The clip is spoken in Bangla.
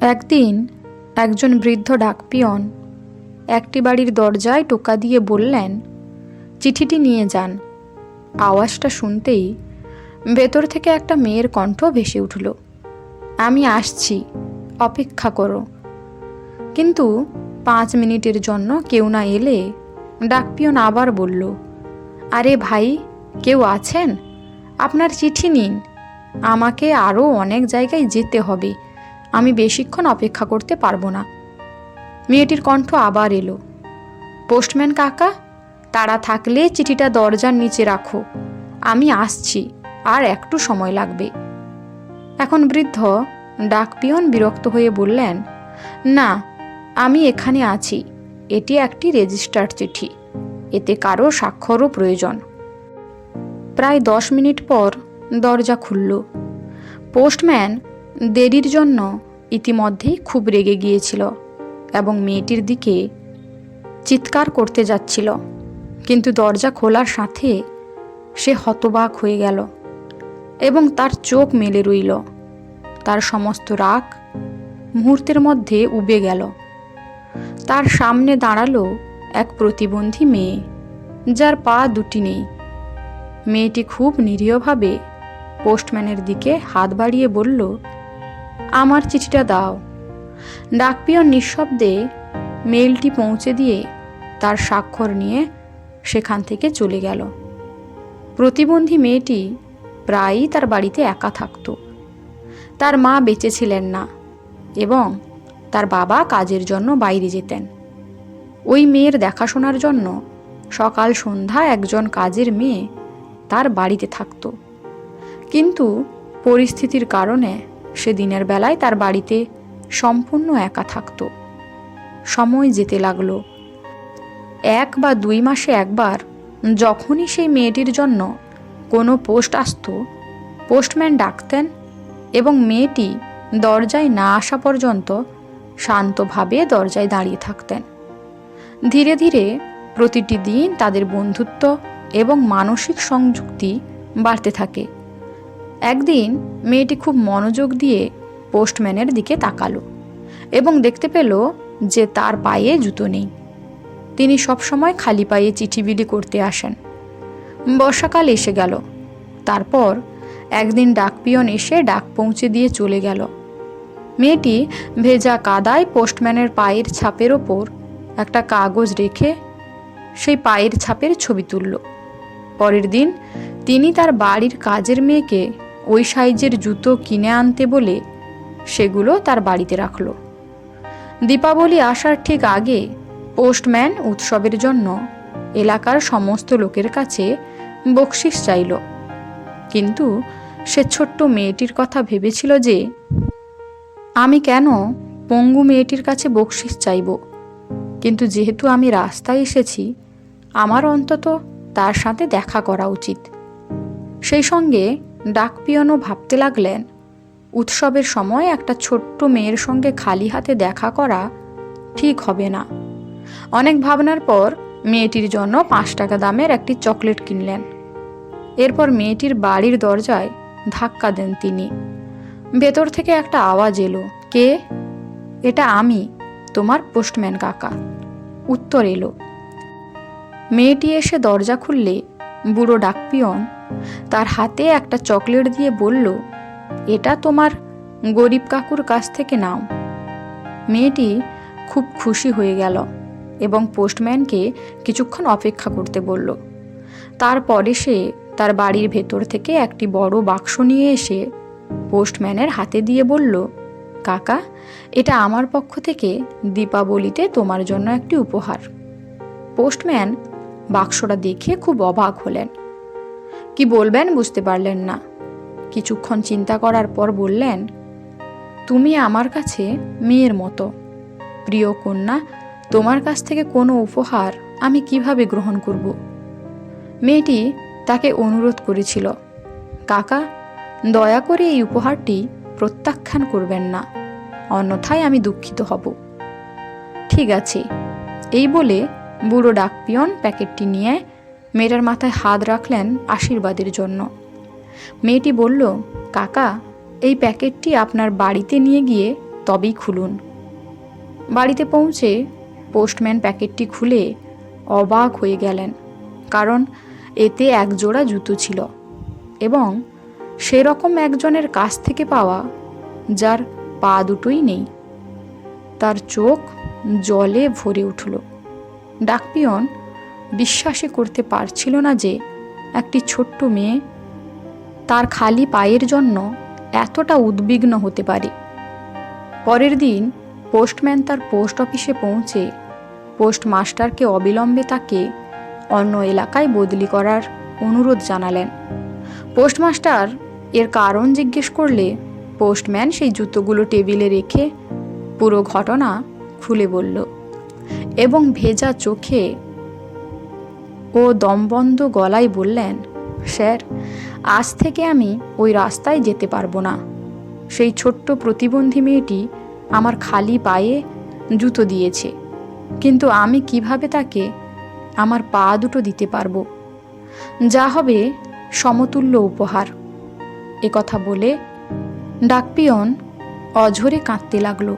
একদিন একজন বৃদ্ধ ডাকপিয়ন একটি বাড়ির দরজায় টোকা দিয়ে বললেন, চিঠিটি নিয়ে যান। আওয়াজটা শুনতেই ভেতর থেকে একটা মেয়ের কণ্ঠ ভেসে উঠল, আমি আসছি, অপেক্ষা করো। কিন্তু পাঁচ মিনিটের জন্য কেউ না এলে ডাকপিয়ন আবার বলল, আরে ভাই, কেউ আছেন? আপনার চিঠি নিন, আমাকে আরও অনেক জায়গায় যেতে হবে। আমি বেশিক্ষণ অপেক্ষা করতে পারব না। মেয়েটির কণ্ঠ আবার এলো। পোস্টম্যান কাকা, তারা থাকলে চিঠিটা দরজার নিচে রাখো। আমি আসছি, আর একটু সময় লাগবে। এখন বৃদ্ধ ডাকপিয়ন বিরক্ত হয়ে বললেন, না, আমি এখানে আছি। এটি একটি রেজিস্টার্ড চিঠি। এতে কারও স্বাক্ষরও প্রয়োজন। প্রায় দশ মিনিট পর দরজা খুলল। পোস্টম্যান দেরির জন্য ইতিমধ্যেই খুব রেগে গিয়েছিল এবং মেয়েটির দিকে চিৎকার করতে যাচ্ছিল। কিন্তু দরজা খোলার সাথে সে হতবাক হয়ে গেল এবং তার চোখ মেলে রইল। তার সমস্ত রাগ মুহূর্তের মধ্যে উবে গেল। তার সামনে দাঁড়াল এক প্রতিবন্ধী মেয়ে, যার পা দুটি নেই। মেয়েটি খুব নিরীহভাবে পোস্টম্যানের দিকে হাত বাড়িয়ে বলল আমার চিঠিটা দাও। ডাকপিয়ন নিঃশব্দে মেলটি পৌঁছে দিয়ে তার স্বাক্ষর নিয়ে সেখান থেকে চলে গেল। প্রতিবন্ধী মেয়েটি প্রায়ই তার বাড়িতে একা থাকত। তার মা বেঁচে ছিলেন না এবং তার বাবা কাজের জন্য বাইরে যেতেন। ওই মেয়ের দেখাশোনার জন্য সকাল সন্ধ্যা একজন কাজের মেয়ে তার বাড়িতে থাকত। কিন্তু পরিস্থিতির কারণে সে দিনের বেলায় তার বাড়িতে সম্পূর্ণ একা থাকত। সময় যেতে লাগল। এক বা দুই মাসে একবার যখনই সেই মেয়েটির জন্য কোনো পোস্ট আসত, পোস্টম্যান ডাকতেন এবং মেয়েটি দরজায় না আসা পর্যন্ত শান্তভাবে দরজায় দাঁড়িয়ে থাকতেন। ধীরে ধীরে প্রতিটি দিন তাদের বন্ধুত্ব এবং মানসিক সংযুক্তি বাড়তে থাকে। একদিন মেয়েটি খুব মনোযোগ দিয়ে পোস্টম্যানের দিকে তাকালো এবং দেখতে পেল যে তার পায়ে জুতো নেই। তিনি সবসময় খালি পায়ে চিঠি বিলি করতে আসেন। বর্ষাকাল এসে গেল। তারপর একদিন ডাকপিয়ন এসে ডাক পৌঁছে দিয়ে চলে গেল। মেয়েটি ভেজা কাদায় পোস্টম্যানের পায়ের ছাপের ওপর একটা কাগজ রেখে সেই পায়ের ছাপের ছবি তুলল। পরের দিন তিনি তার বাড়ির কাজের মেয়েকে ওই সাইজের জুতো কিনে আনতে বলে সেগুলো তার বাড়িতে রাখল। দীপাবলি আসার ঠিক আগে পোস্টম্যান উৎসবের জন্য এলাকার সমস্ত লোকের কাছে বকশিস চাইল। কিন্তু সে ছোট্ট মেয়েটির কথা ভেবেছিল যে, আমি কেন পঙ্গু মেয়েটির কাছে বকশিস চাইব? কিন্তু যেহেতু আমি রাস্তায় এসেছি, আমার অন্তত তার সাথে দেখা করা উচিত। সেই সঙ্গে ডাকপিয়নও ভাবতে লাগলেন, উৎসবের সময় একটা ছোট্ট মেয়ের সঙ্গে খালি হাতে দেখা করা ঠিক হবে না। অনেক ভাবনার পর মেয়েটির জন্য পাঁচ টাকা দামের একটি চকলেট কিনলেন। এরপর মেয়েটির বাড়ির দরজায় ধাক্কা দেন তিনি। ভেতর থেকে একটা আওয়াজ এলো, কে? এটা আমি, তোমার পোস্টম্যান কাকা। উত্তর এলো। মেয়েটি এসে দরজা খুললে বুড়ো ডাকপিয়ন তার হাতে একটা চকলেট দিয়ে বলল, এটা তোমার গরিব কাকুর কাছ থেকে নাও। মেয়েটি খুব খুশি হয়ে গেল এবং পোস্টম্যানকে কিছুক্ষণ অপেক্ষা করতে বলল। তারপরে সে তার বাড়ির ভেতর থেকে একটি বড় বাক্স নিয়ে এসে পোস্টম্যানের হাতে দিয়ে বলল, কাকা, এটা আমার পক্ষ থেকে দীপাবলিতে তোমার জন্য একটি উপহার। পোস্টম্যান বাক্সটা দেখে খুব অবাক হলেন। কি বলবেন বুঝতে পারলেন না। কিছুক্ষণ চিন্তা করার পর বললেন, তুমি আমার কাছে মেয়ের মতো। প্রিয় কন্যা, তোমার কাছ থেকে কোনো উপহার আমি কীভাবে গ্রহণ করব? মেয়েটি তাকে অনুরোধ করেছিল, কাকা, দয়া করে এই উপহারটি প্রত্যাখ্যান করবেন না, অন্যথায় আমি দুঃখিত হব। ঠিক আছে, এই বলে বুড়ো ডাকপিয়ন প্যাকেটটি নিয়ে মেয়েটার মাথায় হাত রাখলেন আশীর্বাদের জন্য। মেয়েটি বলল, কাকা, এই প্যাকেটটি আপনার বাড়িতে নিয়ে গিয়ে তবেই খুলুন। বাড়িতে পৌঁছে পোস্টম্যান প্যাকেটটি খুলে অবাক হয়ে গেলেন, কারণ এতে এক জোড়া জুতো ছিল এবং সেরকম একজনের কাছ থেকে পাওয়া, যার পা দুটোই নেই, তার চোখ জলে ভরে উঠল। ডাকপিয়ন বিশ্বাসই করতে পারছিল না যে একটি ছোট্ট মেয়ে তার খালি পায়ের জন্য এতটা উদ্বিগ্ন হতে পারে। পরের দিন পোস্টম্যান তার পোস্ট অফিসে পৌঁছে পোস্টমাস্টারকে অবিলম্বে তাকে অন্য এলাকায় বদলি করার অনুরোধ জানালেন। পোস্টমাস্টার এর কারণ জিজ্ঞেস করলে পোস্টম্যান সেই জুতোগুলো টেবিলে রেখে পুরো ঘটনা খুলে বলল এবং ভেজা চোখে ও দমবন্ধ গলায় বললেন, স্যার, আজ থেকে আমি ওই রাস্তায় যেতে পারব না। সেই ছোট্ট প্রতিবন্ধী মেয়েটি আমার খালি পায়ে জুতো দিয়েছে। কিন্তু আমি কীভাবে তাকে আমার পা দুটো দিতে পারব? যা হবে সমতুল্য উপহার। এ কথা বলে ডাকপিয়ন অঝরে কাঁদতে লাগল।